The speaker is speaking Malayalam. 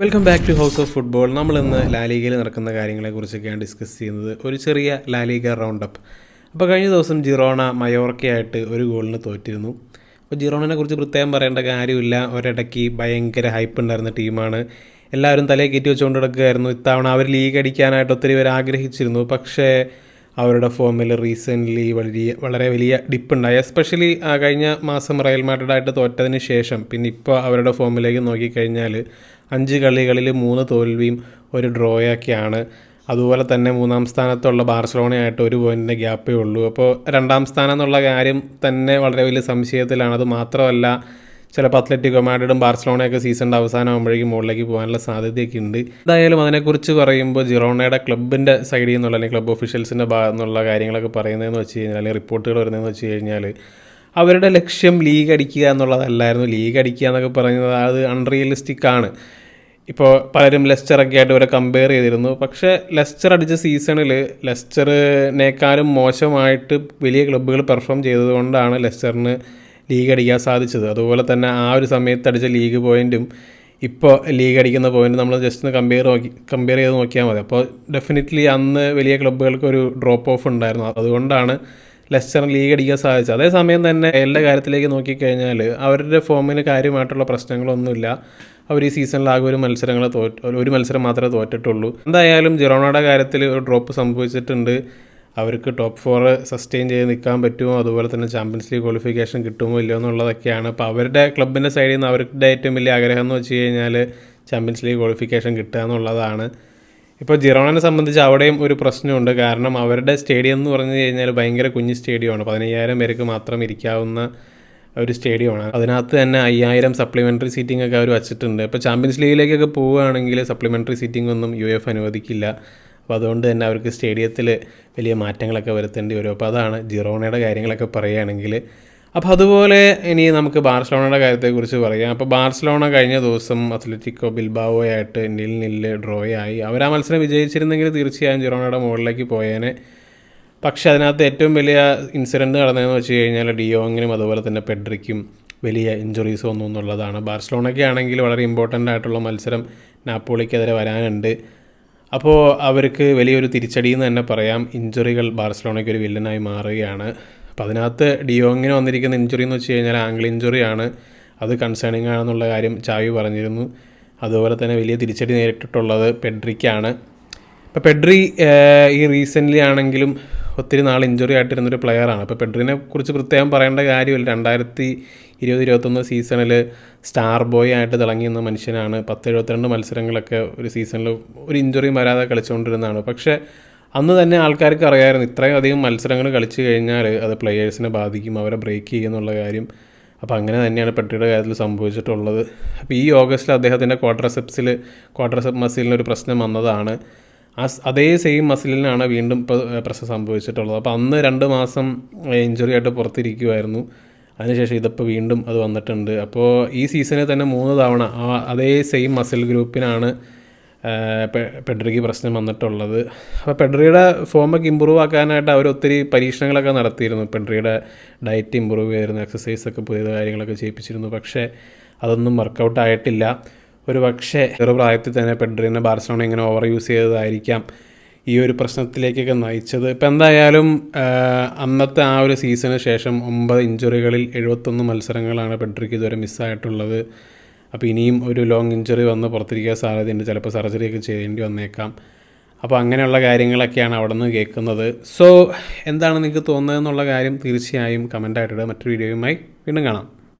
Welcome back to house of football നമ്മൾ ഇന്ന് ലാലിഗയിൽ നടക്കുന്ന കാര്യങ്ങളെക്കുറിച്ചൊക്കെയാണ് ഡിസ്കസ് ചെയ്യുന്നത്. ഒരു ചെറിയ ലാലീഗ റൗണ്ട് അപ്പ് അപ്പോൾ കഴിഞ്ഞ ദിവസം ജിറോണ മയോർക്കയായിട്ട് ഒരു ഗോളിന് തോറ്റിരുന്നു. അപ്പോൾ ജിറോണിനെ കുറിച്ച് പ്രത്യേകം പറയേണ്ട കാര്യമില്ല. ഒരിടയ്ക്ക് ഭയങ്കര ഹൈപ്പ് ഉണ്ടായിരുന്ന ടീമാണ്. എല്ലാവരും തലയെ കയറ്റി വെച്ചുകൊണ്ട് കിടക്കുകയായിരുന്നു ഇത്തവണ അവർ ലീഗ് അടിക്കാനായിട്ട് ഒത്തിരി പേർ ആഗ്രഹിച്ചിരുന്നു. പക്ഷേ അവരുടെ ഫോമിൽ റീസെന്റ്ലി വലിയ വളരെ വലിയ ഡിപ്പുണ്ടായി എസ്പെഷ്യലി കഴിഞ്ഞ മാസം റയൽ മാഡ്രിഡായിട്ട് തോറ്റതിന് ശേഷം പിന്നെ ഇപ്പോൾ അവരുടെ ഫോമിലേക്ക് നോക്കിക്കഴിഞ്ഞാൽ അഞ്ച് കളികളിൽ മൂന്ന് തോൽവിയും ഒരു ഡ്രോയൊക്കെയാണ് അതുപോലെ തന്നെ മൂന്നാം സ്ഥാനത്തുള്ള ബാർസലോണയായിട്ട് ഒരു പോയിന്റിന്റെ ഗ്യാപ്പേ ഉള്ളൂ. അപ്പോൾ രണ്ടാം സ്ഥാനം എന്നുള്ള കാര്യം തന്നെ വളരെ വലിയ സംശയത്തിലാണ്. അത് മാത്രമല്ല ചിലപ്പോൾ അത്ലറ്റിക്കോ മാഡ്രിഡും ബാർസലോണയൊക്കെ സീസണിന്റെ അവസാനമാകുമ്പോഴേക്കും മുകളിലേക്ക് പോകാനുള്ള സാധ്യതയൊക്കെ ഉണ്ട് എന്തായാലും അതിനെക്കുറിച്ച് പറയുമ്പോൾ ജിറോണയുടെ ക്ലബിന്റെ സൈഡിൽ നിന്നുള്ള അല്ലെങ്കിൽ ക്ലബ് ഒഫീഷ്യൽസിന്റെ ഭാഗത്തു നിന്നുള്ള കാര്യങ്ങളൊക്കെ പറയുന്നതെന്ന് വെച്ച് കഴിഞ്ഞാൽ അല്ലെങ്കിൽ റിപ്പോർട്ടുകൾ വരുന്നതെന്ന് വെച്ച് കഴിഞ്ഞാൽ അവരുടെ ലക്ഷ്യം ലീഗ് അടിക്കുക എന്നുള്ളതല്ലായിരുന്നു. ലീഗ് അടിക്കുക എന്നൊക്കെ പറയുന്നത് അത് അൺറിയലിസ്റ്റിക് ആണ്. ഇപ്പോൾ പലരും ലെസ്റ്ററൊക്കെ ആയിട്ട് ഇവരെ കമ്പയർ ചെയ്തിരുന്നു. പക്ഷേ ലെസ്റ്റർ അടിച്ച സീസണിൽ ലെസ്റ്ററിനേക്കാളും മോശമായിട്ട് വലിയ ക്ലബ്ബുകൾ പെർഫോം ചെയ്തതുകൊണ്ടാണ് ലെസ്റ്ററിന് ലീഗ് അടിക്കാൻ സാധിച്ചത്. അതുപോലെ തന്നെ ആ ഒരു സമയത്ത് അടിച്ച ലീഗ് പോയിന്റും ഇപ്പോൾ ലീഗ് അടിക്കുന്ന പോയിന്റ് നമ്മൾ ജസ്റ്റ് ഒന്ന് കമ്പയർ നോക്കി കമ്പയർ ചെയ്ത് നോക്കിയാൽ മതി. അപ്പോൾ ഡെഫിനറ്റ്ലി അന്ന് വലിയ ക്ലബ്ബുകൾക്ക് ഒരു ഡ്രോപ്പ് ഓഫ് ഉണ്ടായിരുന്നു. അതുകൊണ്ടാണ് ലെസ്റ്റർ ലീഗ് അടിക്കാൻ സാധിച്ചത് അതേസമയം തന്നെ എല്ലാ കാര്യത്തിലേക്ക് നോക്കിക്കഴിഞ്ഞാൽ അവരുടെ ഫോമിന് കാര്യമായിട്ടുള്ള പ്രശ്നങ്ങളൊന്നുമില്ല. അവർ ഈ സീസണിൽ ആകെ ഒരു മത്സരങ്ങൾ തോറ്റ് ഒരു മത്സരം മാത്രമേ തോറ്റിട്ടുള്ളൂ. എന്തായാലും ജിറോണയുടെ കാര്യത്തിൽ ഒരു ഡ്രോപ്പ് സംഭവിച്ചിട്ടുണ്ട്. അവർക്ക് ടോപ്പ് ഫോർ സസ്റ്റെയിൻ ചെയ്ത് നിൽക്കാൻ പറ്റുമോ? അതുപോലെ തന്നെ ചാമ്പ്യൻസ് ലീഗ് ക്വാളിഫിക്കേഷൻ കിട്ടുമോ ഇല്ലയോ എന്നുള്ളതൊക്കെയാണ്. അപ്പോൾ അവരുടെ ക്ലബിന്റെ സൈഡിൽ നിന്ന് അവരുടെ ഏറ്റവും വലിയ ആഗ്രഹം എന്ന് വെച്ച് കഴിഞ്ഞാൽ ചാമ്പ്യൻസ് ലീഗ് ക്വാളിഫിക്കേഷൻ കിട്ടുക എന്നുള്ളതാണ്. ഇപ്പോൾ ജിറോണനെ സംബന്ധിച്ച് അവിടെയും ഒരു പ്രശ്നമുണ്ട്. കാരണം അവരുടെ സ്റ്റേഡിയം എന്ന് പറഞ്ഞു കഴിഞ്ഞാൽ ഭയങ്കര കുഞ്ഞ് സ്റ്റേഡിയമാണ് പതിനയ്യായിരം പേർക്ക് മാത്രം ഇരിക്കാവുന്ന ഒരു സ്റ്റേഡിയമാണ് അതിനകത്ത് തന്നെ അയ്യായിരം സപ്ലിമെന്ററി സീറ്റിംഗ് ഒക്കെ അവർ വച്ചിട്ടുണ്ട്. ഇപ്പോൾ ചാമ്പ്യൻസ് ലീഗിലേക്കൊക്കെ പോവുകയാണെങ്കിൽ സപ്ലിമെന്ററി സീറ്റിംഗ് ഒന്നും യു എഫ് അനുവദിക്കില്ല. അപ്പോൾ അതുകൊണ്ട് തന്നെ അവർക്ക് സ്റ്റേഡിയത്തിൽ വലിയ മാറ്റങ്ങളൊക്കെ വരുത്തേണ്ടി വരും. അപ്പോൾ അതാണ് ജിറോണയുടെ കാര്യങ്ങളൊക്കെ പറയുകയാണെങ്കിൽ. അപ്പോൾ അതുപോലെ ഇനി നമുക്ക് ബാർസലോണയുടെ കാര്യത്തെക്കുറിച്ച് പറയാം. അപ്പോൾ ബാർസലോണ കഴിഞ്ഞ ദിവസം അത്ലറ്റിക്കോ ബിൽബാവോയായിട്ട് നിൽ നില്ല് ഡ്രോയായി. അവർ ആ മത്സരം വിജയിച്ചിരുന്നെങ്കിൽ തീർച്ചയായും ജിറോണയുടെ മുകളിലേക്ക് പോയേനെ. പക്ഷേ അതിനകത്ത് ഏറ്റവും വലിയ ഇൻസിഡന്റ് നടന്നതെന്ന് വെച്ച് കഴിഞ്ഞാൽ ഡിയോങ്ങിനും അതുപോലെ തന്നെ പെഡ്രിക്കും വലിയ ഇഞ്ചുറീസ് ഒന്നും എന്നുള്ളതാണ്. ബാർസലോണയ്ക്ക് ആണെങ്കിൽ വളരെ ഇമ്പോർട്ടന്റ് ആയിട്ടുള്ള മത്സരം നാപ്പോളിക്കെതിരെ വരാനുണ്ട്. അപ്പോൾ അവർക്ക് വലിയൊരു തിരിച്ചടി എന്ന് തന്നെ പറയാം. ഇഞ്ചുറികൾ ബാർസലോണയ്ക്ക് ഒരു വില്ലനായി മാറുകയാണ്. അപ്പോൾ അതിനകത്ത് ഡിയോങ്ങിന് വന്നിരിക്കുന്ന ഇഞ്ചുറി എന്ന് വെച്ച് കഴിഞ്ഞാൽ ആംഗിൾ ഇഞ്ചുറിയാണ്. അത് കൺസേണിങ് ആണെന്നുള്ള കാര്യം ചാവി പറഞ്ഞിരുന്നു. അതുപോലെ തന്നെ വലിയ തിരിച്ചടി നേരിട്ടിട്ടുള്ളത് പെഡ്രിക്കാണ്. ഇപ്പോൾ പെഡ്രി ഈ റീസെന്റ്ലി ആണെങ്കിലും ഒത്തിരി നാൾ ഇഞ്ചുറി ആയിട്ടിരുന്നൊരു പ്ലെയറാണ് അപ്പോൾ പെഡ്രിനെ കുറിച്ച് പ്രത്യേകം പറയേണ്ട കാര്യമില്ല. രണ്ടായിരത്തി ഇരുപത് ഇരുപത്തൊന്ന് സീസണിൽ സ്റ്റാർ ബോയ് ആയിട്ട് തിളങ്ങിയ മനുഷ്യനാണ്. പത്ത് എഴുപത്തിരണ്ട് മത്സരങ്ങളൊക്കെ ഒരു സീസണിൽ ഒരു ഇഞ്ചുറിയും വരാതെ കളിച്ചുകൊണ്ടിരുന്നതാണ്. പക്ഷേ അന്ന് തന്നെ ആൾക്കാർക്ക് അറിയാമായിരുന്നു ഇത്രയും അധികം മത്സരങ്ങൾ കളിച്ചു കഴിഞ്ഞാൽ അത് പ്ലെയേഴ്സിനെ ബാധിക്കും അവരെ ബ്രേക്ക് ചെയ്യുന്നുള്ള കാര്യം. അപ്പോൾ അങ്ങനെ തന്നെയാണ് പെട്ടിയുടെ കാര്യത്തിൽ സംഭവിച്ചിട്ടുള്ളത്. അപ്പോൾ ഈ ഓഗസ്റ്റിൽ അദ്ദേഹത്തിന്റെ ക്വാർട്ടർസെപ്സിൽ ക്വാർട്ടർസെപ്പ് മസിലിന് ഒരു പ്രശ്നം വന്നതാണ്. ആ അതേ സെയിം മസിലിനാണ് വീണ്ടും പ്രശ്നം സംഭവിച്ചിട്ടുള്ളത്. അപ്പോൾ അന്ന് രണ്ട് മാസം ഇഞ്ചുറി ആയിട്ട് പുറത്തിരിക്കുമായിരുന്നു അതിനുശേഷം ഇതിപ്പോൾ വീണ്ടും അത് വന്നിട്ടുണ്ട്. അപ്പോൾ ഈ സീസണിൽ തന്നെ മൂന്ന് തവണ ആ അതേ സെയിം മസിൽ ഗ്രൂപ്പിനാണ് പെഡ്രിക്ക് പ്രശ്നം വന്നിട്ടുള്ളത്. അപ്പോൾ പെഡ്രിയുടെ ഫോമൊക്കെ ഇമ്പ്രൂവ് ആക്കാനായിട്ട് അവർ ഒത്തിരി പരീക്ഷണങ്ങളൊക്കെ നടത്തിയിരുന്നു. പെഡ്രിയുടെ ഡയറ്റ് ഇമ്പ്രൂവ് ചെയ്തിരുന്നു എക്സസൈസൊക്കെ പുതിയ കാര്യങ്ങളൊക്കെ ചെയ്യിപ്പിച്ചിരുന്നു. പക്ഷേ അതൊന്നും വർക്കൗട്ട് ആയിട്ടില്ല. ഒരു പക്ഷേ ചെറു പ്രായത്തിൽ തന്നെ പെഡ്രിനെ ബാർസലോണ ഇങ്ങനെ ഓവർ യൂസ് ചെയ്തതായിരിക്കാം ഈ ഒരു പ്രശ്നത്തിലേക്കൊക്കെ നയിച്ചത്. ഇപ്പം എന്തായാലും അന്നത്തെ ആ ഒരു സീസണിന് ശേഷം ഒമ്പത് ഇഞ്ചുറികളിൽ എഴുപത്തൊന്ന് മത്സരങ്ങളാണ് പെഡ്രിക്ക് ഇതുവരെ മിസ്സായിട്ടുള്ളത് അപ്പോൾ ഇനിയും ഒരു ലോങ് ഇഞ്ചുറി വന്ന് പുറത്തിരിക്കാൻ സാധ്യതയുണ്ട്. ചിലപ്പോൾ സർജറിയൊക്കെ ചെയ്യേണ്ടി വന്നേക്കാം. അപ്പോൾ അങ്ങനെയുള്ള കാര്യങ്ങളൊക്കെയാണ് അവിടെ നിന്ന് കേൾക്കുന്നത്. സോ എന്താണ് നിങ്ങൾക്ക് തോന്നുന്നത് എന്നുള്ള കാര്യം തീർച്ചയായും കമന്റായിട്ടിടുക മറ്റൊരു വീഡിയോയുമായി വീണ്ടും കാണാം.